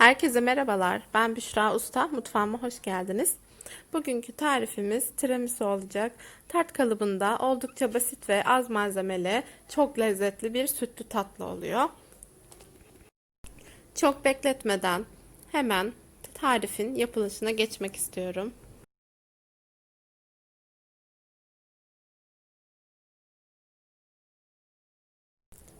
Herkese merhabalar. Ben Büşra Usta. Mutfağıma hoş geldiniz. Bugünkü tarifimiz tiramisu olacak. Tart kalıbında oldukça basit ve az malzemeli, çok lezzetli bir sütlü tatlı oluyor. Çok bekletmeden hemen tarifin yapılışına geçmek istiyorum.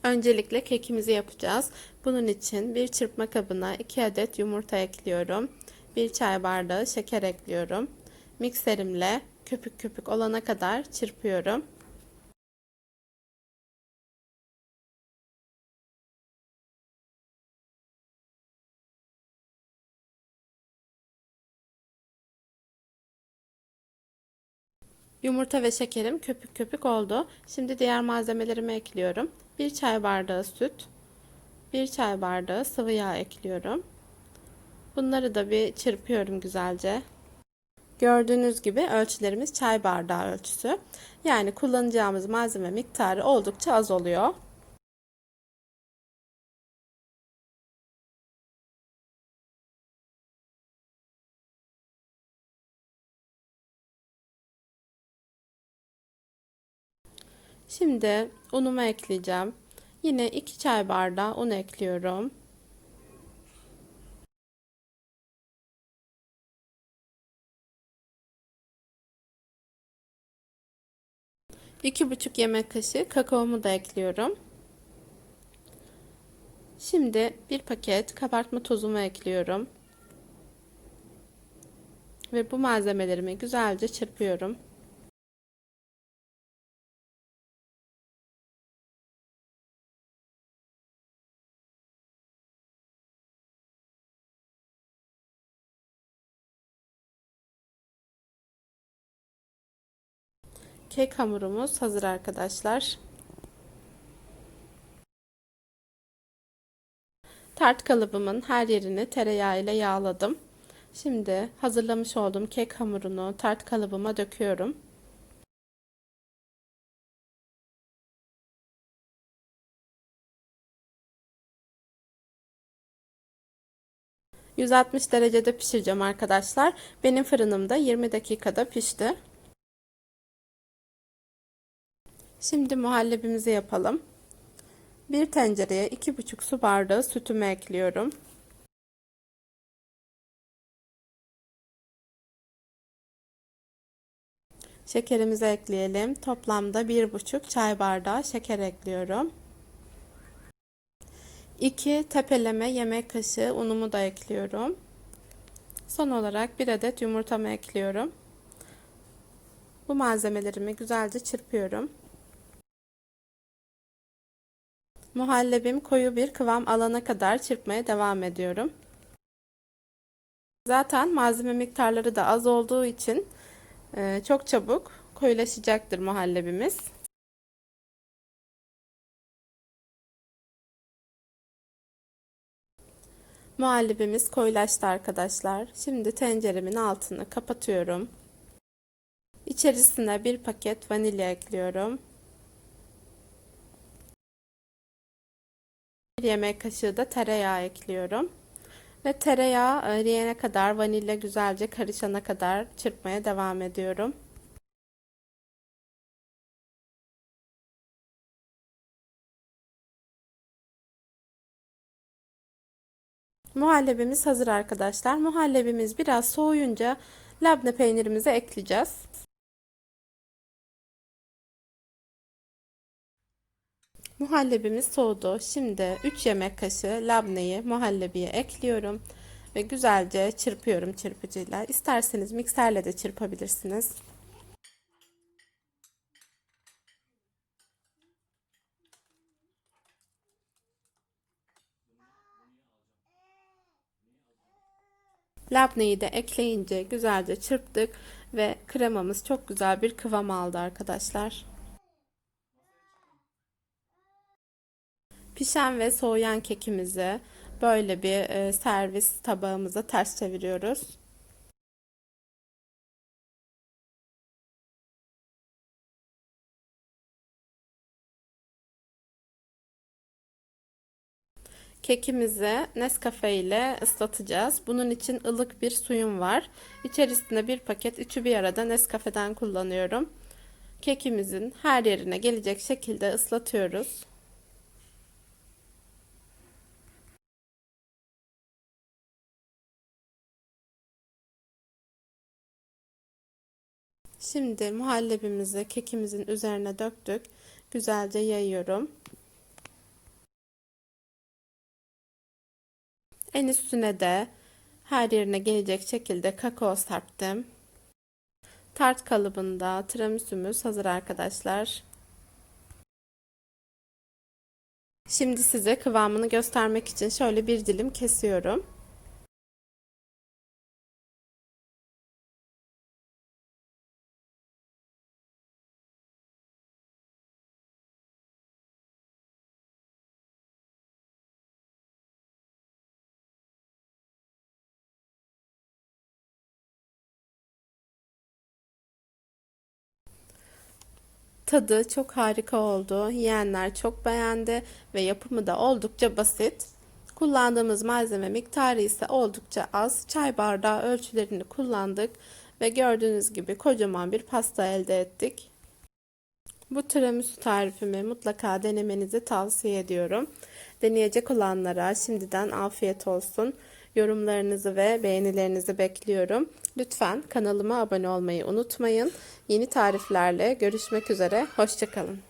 Öncelikle kekimizi yapacağız. Bunun için bir çırpma kabına 2 adet yumurta ekliyorum. 1 çay bardağı şeker ekliyorum. Mikserimle köpük köpük olana kadar çırpıyorum. Yumurta ve şekerim köpük köpük oldu. Şimdi diğer malzemelerimi ekliyorum. 1 çay bardağı süt, 1 çay bardağı sıvı yağ ekliyorum. Bunları da bir çırpıyorum güzelce. Gördüğünüz gibi ölçülerimiz çay bardağı ölçüsü. Yani kullanacağımız malzeme miktarı oldukça az oluyor. Şimdi unumu ekleyeceğim. Yine 2 çay bardağı un ekliyorum. İki buçuk yemek kaşığı kakaomu da ekliyorum. Şimdi bir paket kabartma tozumu ekliyorum. Ve bu malzemelerimi güzelce çırpıyorum. 'Kek hamurumuz hazır arkadaşlar. Tart kalıbımın her yerini tereyağı ile yağladım. Şimdi hazırlamış olduğum kek hamurunu tart kalıbıma döküyorum. ...160 derecede pişireceğim arkadaşlar. Benim fırınımda 20 dakikada pişti. Şimdi muhallebimizi yapalım. Bir tencereye 2,5 su bardağı sütümü ekliyorum. Şekerimizi ekleyelim. Toplamda 1,5 çay bardağı şeker ekliyorum. 2 tepeleme yemek kaşığı unumu da ekliyorum. Son olarak 1 adet yumurtamı ekliyorum. Bu malzemelerimi güzelce çırpıyorum. Muhallebim koyu bir kıvam alana kadar çırpmaya devam ediyorum. Zaten malzeme miktarları da az olduğu için e, çok çabuk koyulaşacaktır muhallebimiz. Muhallebimiz koyulaştı arkadaşlar. Şimdi tenceremin altını kapatıyorum. İçerisine bir paket vanilya ekliyorum. Bir yemek kaşığı da tereyağı ekliyorum. Ve tereyağı eriyene kadar vanilya güzelce karışana kadar çırpmaya devam ediyorum. Muhallebimiz hazır arkadaşlar. Muhallebimiz biraz soğuyunca labne peynirimizi ekleyeceğiz. Muhallebimiz soğudu. Şimdi 3 yemek kaşığı labneyi muhallebiye ekliyorum ve güzelce çırpıyorum çırpıcıyla. İsterseniz mikserle de çırpabilirsiniz. Labneyi de ekleyince güzelce çırptık ve kremamız çok güzel bir kıvam aldı arkadaşlar. Pişen ve soğuyan kekimizi böyle bir e, servis tabağımıza ters çeviriyoruz. Kekimizi Nescafe ile ıslatacağız. Bunun için ılık bir suyum var. İçerisinde bir paket üçü bir arada Nescafe'den kullanıyorum. Kekimizin her yerine gelecek şekilde ıslatıyoruz. Şimdi muhallebimizi kekimizin üzerine döktük. Güzelce yayıyorum. En üstüne de her yerine gelecek şekilde kakao serptim. Tart kalıbında tiramisümüz hazır arkadaşlar. Şimdi size kıvamını göstermek için şöyle bir dilim kesiyorum. Tadı çok harika oldu. Yiyenler çok beğendi ve yapımı da oldukça basit. Kullandığımız malzeme miktarı ise oldukça az. Çay bardağı ölçülerini kullandık ve gördüğünüz gibi kocaman bir pasta elde ettik. Bu tiramisu tarifimi mutlaka denemenizi tavsiye ediyorum. Deneyecek olanlara şimdiden afiyet olsun. Yorumlarınızı ve beğenilerinizi bekliyorum. Lütfen kanalıma abone olmayı unutmayın. Yeni tariflerle görüşmek üzere. Hoşçakalın.